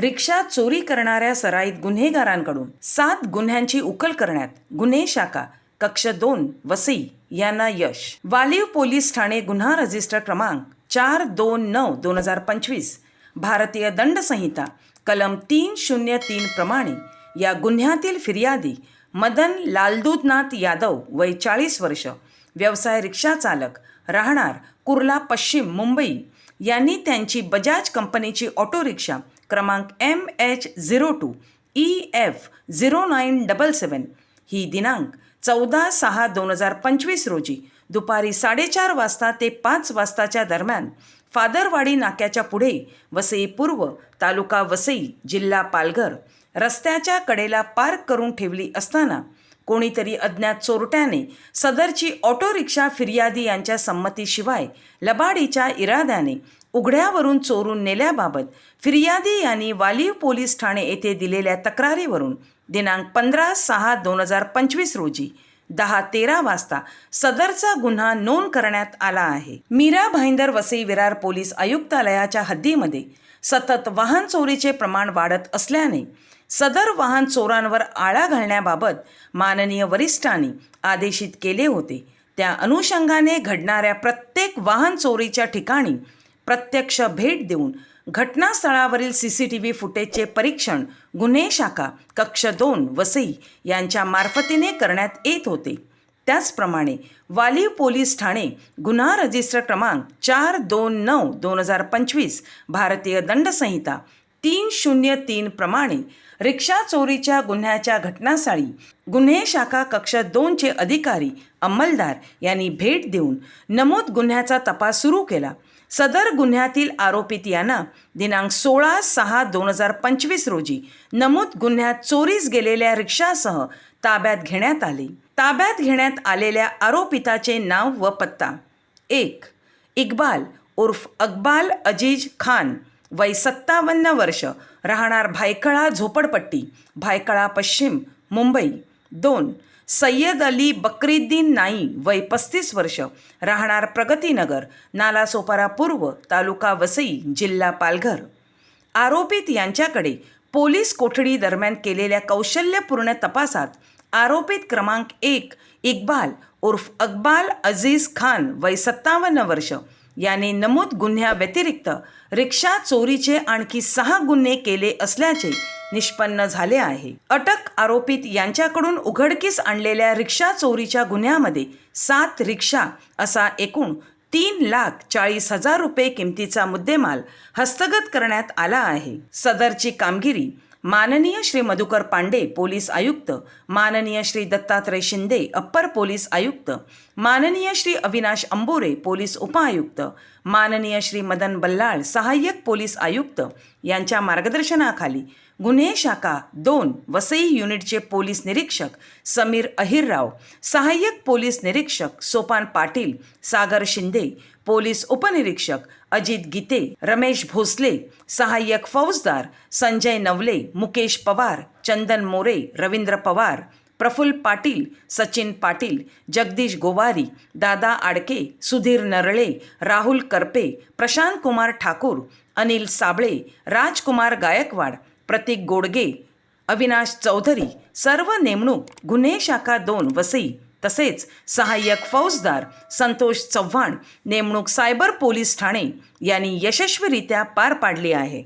रिक्षा चोरी करणाऱ्या सराईत गुन्हेगारांकडून सात गुन्ह्यांची उकल करण्यात गुन्हे शाखा कक्ष दोन वसई यांना यश. वालीव पोलीस ठाणे गुन्हा रजिस्टर क्रमांक चार दोन नऊ दोन हजार पंचवीस भारतीय दंड संहिता कलम तीन शून्य तीन प्रमाणे या गुन्ह्यातील फिर्यादी मदन लालदूतनाथ यादव वय चाळीस वर्ष व्यवसाय रिक्षा चालक राहणार कुर्ला पश्चिम मुंबई यांनी त्यांची बजाज कंपनीची ऑटो रिक्षा क्रमांक M H zero two E F zero nine double seven ही दिनांक चौदा सहा दोन हजार पंचवीस रोजी दुपारी साडेचार वाजता ते पाच वाजताच्या दरम्यान फादरवाडी नाक्याच्या पुढे वसई पूर्व तालुका वसई जिल्हा पालघर रस्त्याच्या कडेला पार्क करून ठेवली असताना कोणीतरी अज्ञात चोरट्याने सदरची ऑटो रिक्षा फिर्यादी यांच्या संमतीशिवाय लबाडीच्या इराद्याने उघड्यावरून चोरून नेल्याबाबत फिर्यादी यांनी वालीव पोलीस ठाणे येथे दिलेल्या तक्रारीवरून दिनांक पंधरा सहा दोन हजार पंचवीस रोजी दहा तेरा वाजता सदरचा गुन्हा नोंद करण्यात आला आहे. मीरा भाईंदर वसई विरार पोलीस आयुक्तालयाच्या हद्दीमध्ये सतत वाहन चोरीचे प्रमाण वाढत असल्याने सदर वाहन चोरांवर आळा घालण्याबाबत माननीय वरिष्ठांनी आदेशित केले होते. त्या अनुषंगाने घडणाऱ्या प्रत्येक वाहन चोरीच्या ठिकाणी प्रत्यक्ष भेट देऊन घटनास्थळावरील सी सी टी व्ही फुटेजचे परीक्षण गुन्हे शाखा कक्ष दोन वसई यांच्या मार्फतीने करण्यात येत होते. त्याचप्रमाणे वालीव पोलीस ठाणे गुन्हा रजिस्टर क्रमांक चार दोन नऊ दोन हजार पंचवीस भारतीय दंडसंहिता तीन शून्य तीन प्रमाणे रिक्षा चोरीच्या गुन्ह्याच्या घटनास्थळी गुन्हे शाखा कक्ष दोनचे अधिकारी अंमलदार यांनी भेट देऊन नमूद गुन्ह्याचा तपास सुरू केला. सदर गुन्ह्यातील आरोपित यांना दिनांक सोळा सहा दोन हजार पंचवीस रोजी नमूद गुन्ह्यात चोरीस गेलेल्या रिक्षासह ताब्यात घेण्यात आले. ताब्यात घेण्यात आलेल्या आरोपिताचे नाव व पत्ता. एक इक्बाल उर्फ अकबाल अजीज खान वय सत्तावन्न वर्ष राहणार भायखळा झोपडपट्टी भायखळा पश्चिम मुंबई. दोन सय्यद अली बकरीद्दीन नाई वय पस्तीस वर्ष राहणार प्रगतीनगर नालासोपारा पूर्व तालुका वसई जिल्हा पालघर. आरोपित यांच्याकडे पोलीस कोठडी दरम्यान केलेल्या कौशल्यपूर्ण तपासात आरोपित क्रमांक एक इक्बाल उर्फ अकबाल अजीज खान वय सत्तावन्न वर्ष याने नमूद गुन्ह्याव्यतिरिक्त रिक्षा चोरीचे आणखी सहा गुन्हे केले असल्याचे निष्पन्न झाले आहे. अटक आरोपित यांच्याकडून उघडकीस आणलेल्या रिक्षा चोरीच्या गुन्ह्यामध्ये सात रिक्षा असा एकूण तीन लाख चाळीस हजार रुपये किमतीचा मुद्देमाल हस्तगत करण्यात आला आहे. सदरची कामगिरी माननीय श्री मधुकर पांडे पोलीस आयुक्त माननीय श्री दत्तात्रय शिंदे अप्पर पोलीस आयुक्त माननीय श्री अविनाश अंबोरे पोलीस उपआयुक्त माननीय श्री मदन बल्लाळ सहाय्यक पोलीस आयुक्त यांच्या मार्गदर्शनाखाली गुन्हे शाखा दोन वसई युनिटचे पोलीस निरीक्षक समीर अहिरराव सहाय्यक पोलीस निरीक्षक सोपान पाटील सागर शिंदे पोलीस उपनिरीक्षक अजित गीते रमेश भोसले सहाय्यक फौजदार संजय नवले मुकेश पवार चंदन मोरे रवींद्र पवार प्रफुल्ल पाटील सचिन पाटील जगदीश गोवारी दादा आडके सुधीर नरळे राहुल करपे प्रशांत कुमार ठाकूर अनिल साबळे राजकुमार गायकवाड प्रतीक गोडगे अविनाश चौधरी सर्व नेमणूक गुन्हे शाखा दोन वसई तसेच सहाय्यक फौजदार संतोष चव्हाण नेमणूक सायबर पोलीस ठाणे यांनी यशस्वीरित्या पार पाडली आहे.